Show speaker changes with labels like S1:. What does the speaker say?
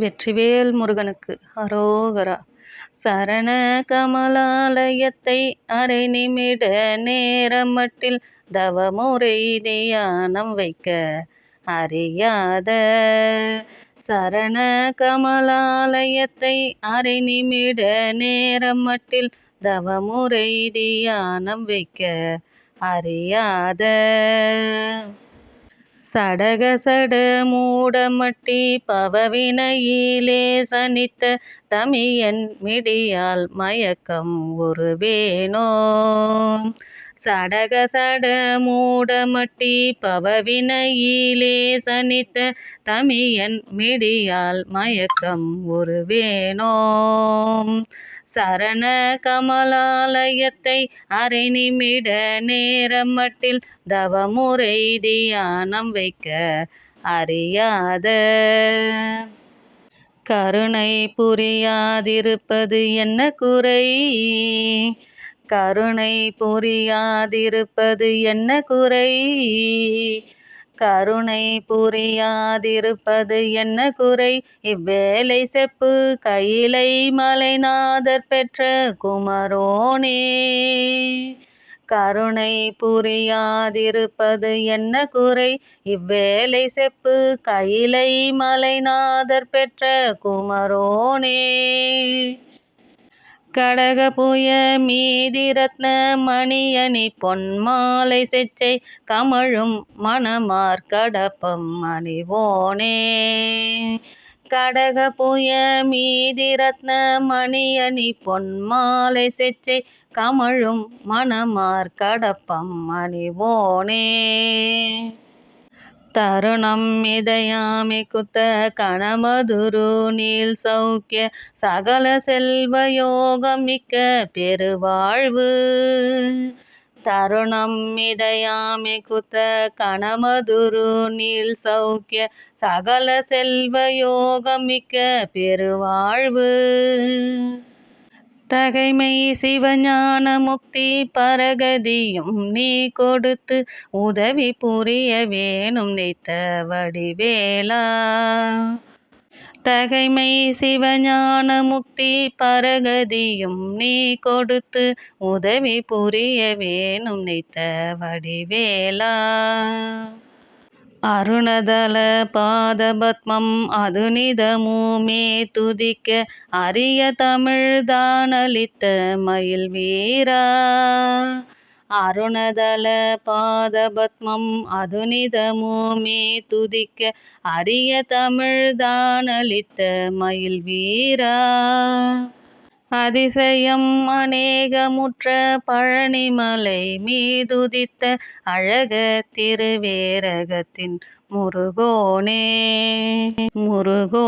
S1: வெற்றிவேல் முருகனுக்கு. அரோகரா. சரண கமலாலயத்தை அரை நிமிட நேரமட்டில் தவமுறை தியானம் வைக்க அறியாத சரண கமலாலயத்தை அரை நிமிட நேரமட்டில் தவமுறை தியானம் வைக்க அறியாத சடக சட மூடமட்டி பவவினையிலே சனித்த தமியன் மிடியால் மயக்கம் உருவேனோ. சடகசட மூடமட்டி பவவினையிலே சனித்த தமியன் மிடியால் மயக்கம் வேணோம் சரண கமலாலயத்தை அரை நிமிட நேரமட்டில் தவமுறை தியானம் வைக்க அறியாத. கருணை புரியாதிருப்பது என்ன குறை? கருணை புரியாதிருப்பது என்ன குறை? கருணை புரியாதிருப்பது என்ன குறை? இவ்வேலை செப்பு கையிலை மலைநாதர் பெற்ற குமரோனே. கருணை புரியாதிருப்பது என்ன குறை? இவ்வேலை செப்பு கையிலை மலைநாதர் பெற்ற குமரோனே. கடகபுய மீதி ரத்ன மணியணி பொன்மாலை செச்சை கமழும் மணமார் கடப்பம் அணிவோனே. கடகபுய மீதி ரத்ன மணியணி பொன்மாலை செச்சை கமழும் மணமார் கடப்பம் அணிவோனே. தருணம் இதயாமி குத்த கணமதுரு நீல் சௌக்கிய சகல செல்வ யோகம் மிக்க பெருவாழ்வு. தருணம் இதயாமி குத்த கணமதுரு நீல் சௌக்கிய சகல செல்வ யோகம் மிக்க பெருவாழ்வு. தகைமை சிவஞான முக்தி பரகதியும் நீ கொடுத்து உதவி புரிய வேணும் நித்த வடிவேலா. தகைமை சிவஞான முக்தி பரகதியும் நீ கொடுத்து உதவி புரிய வேணும் நித்த வடிவேலா. அருணதல பாதபத்மம் அதுனிதமுமே துதிக்க அரிய தமிழ்தானளித்த மயில் வீரா. அருணதல பாதபத்மம் அதுனிதமுமே துதிக்க அரிய தமிழ்தானளித்த மயில் வீரா. அதிசயம் அநேகமுற்ற பழனிமலை மீதுதித்த அழக திருவேரகத்தின் முருகோனே முருகோ